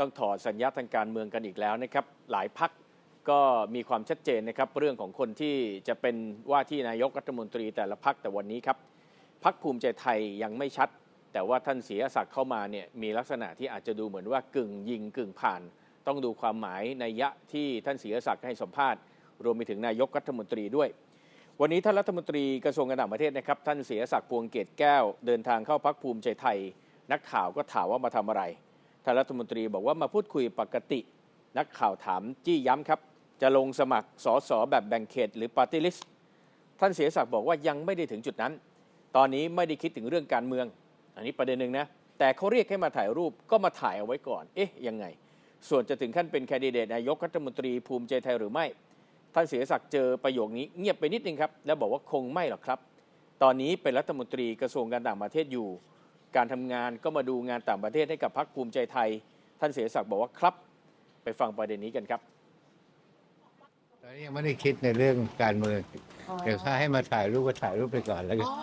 ต้องถอดสัญญาทางการเมืองกันอีกแล้วนะครับ หลายพักก็มีความชัดเจนนะครับ เรื่องของคนที่จะเป็นว่าที่นายกรัฐมนตรีแต่ละพักแต่วันนี้ครับพักภูมิใจไทยยังไม่ชัด แต่ว่าท่านเสียศักดิ์เข้ามาเนี่ยมีลักษณะที่อาจจะดูเหมือนว่ากึ่งยิงกึ่งผ่าน ต้องดูความหมายในยะที่ท่านเสียศักดิ์ให้สัมภาษณ์รวมไปถึงนายกรัฐมนตรีด้วย วันนี้ท่านรัฐมนตรีกระทรวงการต่างประเทศนะครับ ท่านเสียศักดิ์พวงเกตแก้ว เดินทางเข้าพักภูมิใจไทย นักข่าวก็ถามว่ามาทำอะไร ท่านรัฐมนตรีบอกว่ามาพูดคุยปกติ นักข่าวถามจี้ย้ำครับ จะลงสมัครสอสอแบบแบ่งเขต หรือปาร์ตี้ลิสต์ท่านเสียศักดิ์บอกว่ายังไม่ได้ถึงจุดนั้น ตอนนี้ไม่ได้คิดถึงเรื่องการเมือง อันนี้ประเด็นหนึ่งนะ แต่เขาเรียกให้มาถ่ายรูปก็มาถ่ายเอาไว้ก่อน เอ๊ะยังไง ส่วนจะถึงขั้นเป็นแคนดิเดตนายกรัฐมนตรีภูมิใจไทยหรือไม่ ท่านเสียศักดิ์เจอประโยคนี้เงียบไปนิดนึงครับ แล้วบอกว่าคงไม่หรอกครับ ตอนนี้เป็นรัฐมนตรีกระทรวงการต่างประเทศอยู่ การทำงานก็มาดูงานต่างประเทศให้กับพรรคภูมิใจไทย ท่านเสียศักดิ์บอกว่าครับ ไปฟังประเด็นนี้กันครับตอนนี้ยังไม่ได้คิดในเรื่องการเมืองเดี๋ยวถ้าให้มาถ่ายรูปก็ถ่ายรูปไปก่อนแล้วกันอ๋อ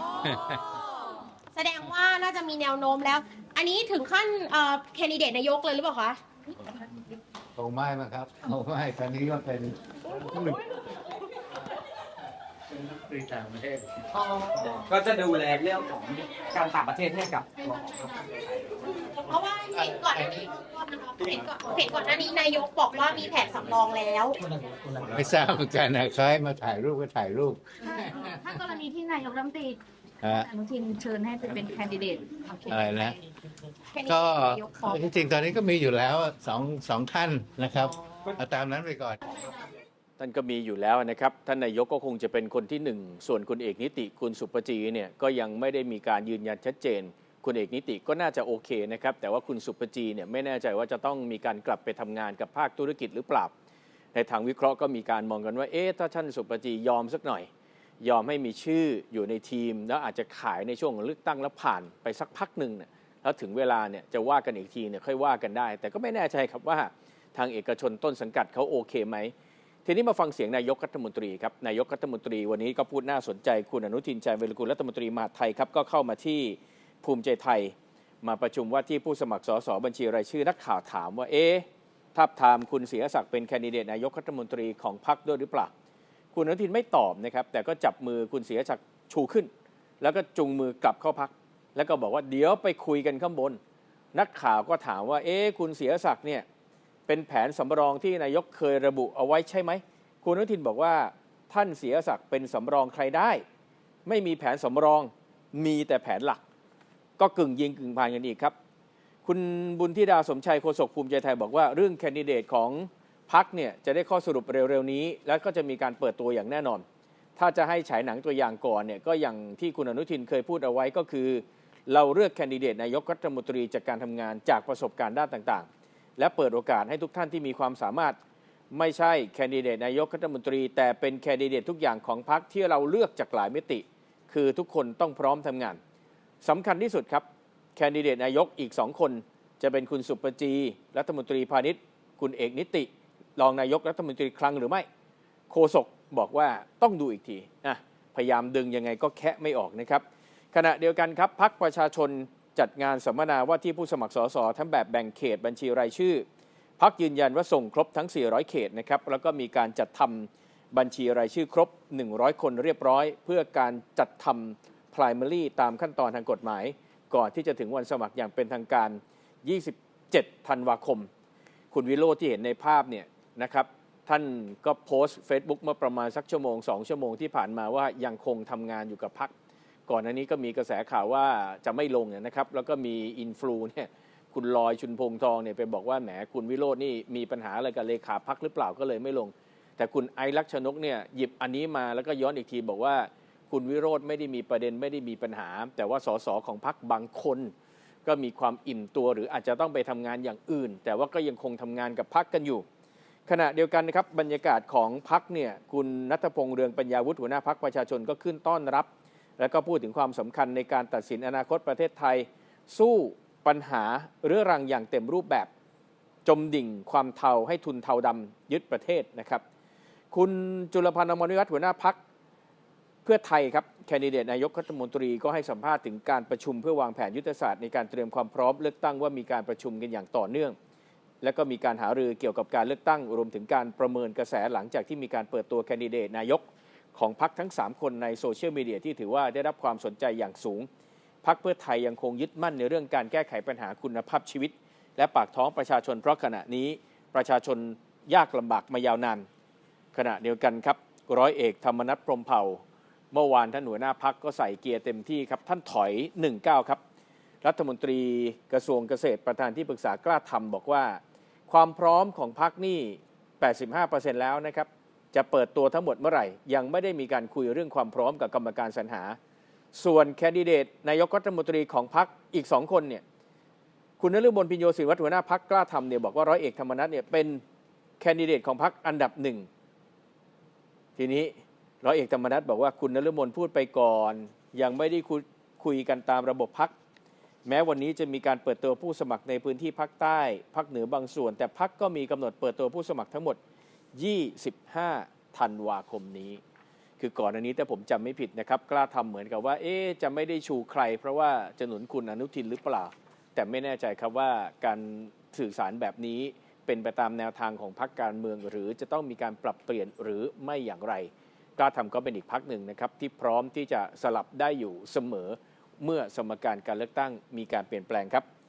แสดงว่าน่าจะมีแนวโน้มแล้ว อันนี้ถึงขั้นเอ่อแคนดิเดตนายกเลยหรือเปล่าคะคงไม่มั้งครับคงไม่ตอนนี้ก็เป็น เป็นนักตรีต่างประเทศก็จะดูแลเรื่องของการต่างประเทศให้กับเพราะว่าเห็นก่อนหน้านี้เห็นก่อนเห็นก่อนหน้านี้นายกบอกว่ามีแผนสำรองแล้วไม่ทราบเหมือนกันนะเขาให้มาถ่ายรูปก็ถ่ายรูป ถ้ากรณีที่นายกรัฐมนตรีฮะอนุทินเชิญให้ไปเป็นแคนดิเดตโเคอะไรนะแค่นี้ก็นายกฟ้องจริงๆตอนนี้ก็มีอยู่แล้วสองสองท่านนะครับเอาตามนั้นไปก่อน ท่านก็มีอยู่แล้วนะครับ ท่านนายกก็คงจะเป็นคนที่หนึ่งส่วนคุณเอกนิติคุณสุปจีเนี่ยก็ยังไม่ได้มีการยืนยันชัดเจน คุณเอกนิติก็น่าจะโอเคนะครับ แต่ว่าคุณสุปจีเนี่ยไม่แน่ใจว่าจะต้องมีการกลับไปทำงานกับภาคธุรกิจหรือเปล่า ในทางวิเคราะห์ก็มีการมองกันว่าเอ๊ะถ้าท่านสุปจียอมสักหน่อย ยอมให้มีชื่ออยู่ในทีม แล้วอาจจะขายในช่วงเลือกตั้งแล้วผ่านไปสักพักหนึ่งเนี่ยแล้วถึงเวลาเนี่ยจะว่ากันอีกทีเนี่ยค่อยว่ากันได้ แต่ก็ไม่แน่ใจครับว่าทางเอกชนต้นสังกัดเขาโอเคไหม ทีนี้มาฟังเสียงนายกรัฐมนตรีครับนายกรัฐมนตรีวันนี้ก็พูดน่าสนใจคุณอนุทินชาญวิรกุลรัฐมนตรีมหาดไทยครับก็เข้ามาที่ภูมิใจไทย มาประชุมว่าที่ผู้สมัครสสบัญชีรายชื่อนักข่าวถามว่าเอ๊ะทับทามคุณเสียศักดิ์เป็นแคนดิเดตนายกรัฐมนตรีของพรรคด้วยหรือเปล่าคุณอนุทินไม่ตอบนะครับแต่ก็จับมือคุณเสียศักดิ์ชูขึ้น แล้วก็จุงมือกลับเข้าพักแล้วก็บอกว่าเดี๋ยวไปคุยกันข้างบน นักข่าวก็ถามว่าเอ๊ะคุณเสียศักดิ์เนี่ย เป็นแผนสำรองที่นายกเคยระบุเอาไว้ใช่ไหม คุณอนุทินบอกว่าท่านเสียศักดิ์เป็นสำรองใครได้ ไม่มีแผนสำรองมีแต่แผนหลัก ก็กึ่งยิงกึ่งพานกันอีกครับ คุณบุญธิดาสมชัยโฆษกภูมิใจไทยบอกว่าเรื่องแคนดิเดตของพักเนี่ยจะได้ข้อสรุปเร็วๆนี้ แล้วก็จะมีการเปิดตัวอย่างแน่นอน ถ้าจะให้ฉายหนังตัวอย่างก่อนเนี่ยก็อย่างที่คุณอนุทินเคยพูดเอาไว้ก็คือ เราเลือกแคนดิเดตนายกรัฐมนตรีจากการทำงานจากประสบการณ์ด้านต่างๆ และเปิดโอกาสให้ทุกท่านที่มีความสามารถไม่ใช่แคนดิเดตนายกรัฐมนตรี แต่เป็นแคนดิเดตทุกอย่างของพรรคที่เราเลือกจากหลายมิติ คือทุกคนต้องพร้อมทำงานสำคัญที่สุดครับแคนดิเดตนายกอีกสองคน จะเป็นคุณสุปจี รัฐมนตรีพาณิชย์ คุณเอกนิติ รองนายกรัฐมนตรีคลังหรือไม่โฆษกบอกว่าต้องดูอีกทีอะพยายามดึงยังไงก็แคะไม่ออกนะครับ ขณะเดียวกันครับพักประชาชน จัดงานสัมมนาว่าที่ผู้สมัครสสทั้งแบบแบ่งเขตบัญชีรายชื่อ พักยืนยันว่าส่งครบทั้ง 400 เขตนะครับแล้วก็มีการจัดทำบัญชีรายชื่อครบ 100 คนเรียบร้อย เพื่อการจัดทำ primary ตามขั้นตอนทางกฎหมาย ก่อนที่จะถึงวันสมัครอย่างเป็นทางการ 27 ธันวาคม คุณวิโรจน์ที่เห็นในภาพเนี่ยนะครับท่านก็โพสต์ Facebook เมื่อประมาณสักชั่วโมง 2 ชั่วโมงที่ผ่านมาว่ายังคงทำงานอยู่กับพัก ก่อนหน้านี้ก็มีกระแสข่าวว่าจะไม่ลงนะครับ แล้วก็มีอินฟลูเนี่ยคุณลอยชุนพงษ์ทองเนี่ยไปบอกว่าแหมคุณวิโรจน์นี่มีปัญหาอะไรกับเลขาพักหรือเปล่าก็เลยไม่ลง แต่คุณไอรักษณ์ชนกเนี่ยหยิบอันนี้มาแล้วก็ย้อนอีกทีบอกว่าคุณวิโรธไม่ได้มีประเด็นไม่ได้มีปัญหา แต่ว่าสสของพักบางคน ก็มีความอิ่มตัวหรืออาจจะต้องไปทำงานอย่างอื่น แต่ว่าก็ยังคงทำงานกับพักกันอยู่ ขณะเดียวกันนะครับบรรยากาศของพักเนี่ยคุณนัทพงษ์เรืองปัญญาวุฒิหัวหน้าพักประชาชนก็ขึ้นต้อนรับ แล้วก็พูดถึงความสำคัญในการตัดสินอนาคตประเทศไทย สู้ปัญหาเรื้อรังอย่างเต็มรูปแบบ จมดิ่งความเทาให้ทุนเทาดำยึดประเทศนะครับ คุณจุลพันธ์อมรวิวัฒน์หัวหน้าพักเพื่อไทยครับแคนดิเดตนายกรัฐมนตรีก็ให้สัมภาษณ์ถึงการประชุมเพื่อวางแผนยุทธศาสตร์ในการเตรียมความพร้อมเลือกตั้งว่ามีการประชุมกันอย่างต่อเนื่อง และก็มีการหารือเกี่ยวกับการเลือกตั้งรวมถึงการประเมินกระแสหลังจากที่มีการเปิดตัวแคนดิเดตนายก ของพรรคทั้ง 3 คนในโซเชียลมีเดียที่ถือว่าได้รับความสนใจอย่างสูงพรรคเพื่อไทยยังคงยึดมั่นในเรื่องการแก้ไขปัญหาคุณภาพชีวิต และปากท้องประชาชนเพราะขณะนี้ประชาชนยากลำบากมายาวนานขณะเดียวกันครับร้อยเอกธรรมนัฐพรมเผ่า เมื่อวานท่านหัวหน้าพักก็ใส่เกียร์เต็มที่ครับท่านถอย 19 ครับ รัฐมนตรีกระทรวงเกษตรประธานที่ปรึกษากล้าทำบอกว่า ความพร้อมของพักนี่ 85%แล้วนะครับ จะเปิดตัวทั้งหมดเมื่อไหร่ ยังไม่ได้มีการคุยเรื่องความพร้อมกับกรรมการสรรหา ส่วนแคนดิเดตนายกรัฐมนตรีของพักอีกสองคนเนี่ยคุณนฤมลพิญโยศินวัฒน์หัวหน้าพักกล้าทำเนี่ยบอกว่าร้อยเอกธรรมนัฐเนี่ยเป็นแคนดิเดตของพักอันดับหนึ่งทีนี้ร้อยเอกธรรมนัฐบอกว่าคุณนฤมลพูดไปก่อน ยังไม่ได้คุยคุยกันตามระบบพักแม้วันนี้จะมีการเปิดตัวผู้สมัครในพื้นที่ภาคใต้ภาคเหนือบางส่วน แต่พักก็มีกำหนดเปิดตัวผู้สมัครทั้งหมด 25ธันวาคมนี้ คือก่อนอันนี้แต่ผมจำไม่ผิดนะครับ กล้าทำเหมือนกับว่า เอ๊จะไม่ได้ชูใคร เพราะว่าจะหนุนคุณอนุทินหรือเปล่า แต่ไม่แน่ใจครับว่าการสื่อสารแบบนี้เป็นไปตามแนวทางของพรรคการเมือง หรือจะต้องมีการปรับเปลี่ยนหรือไม่อย่างไร กล้าทำก็เป็นอีกพักหนึ่งนะครับ ที่พร้อมที่จะสลับได้อยู่เสมอเมื่อสมการการเลือกตั้งมีการเปลี่ยนแปลงครับ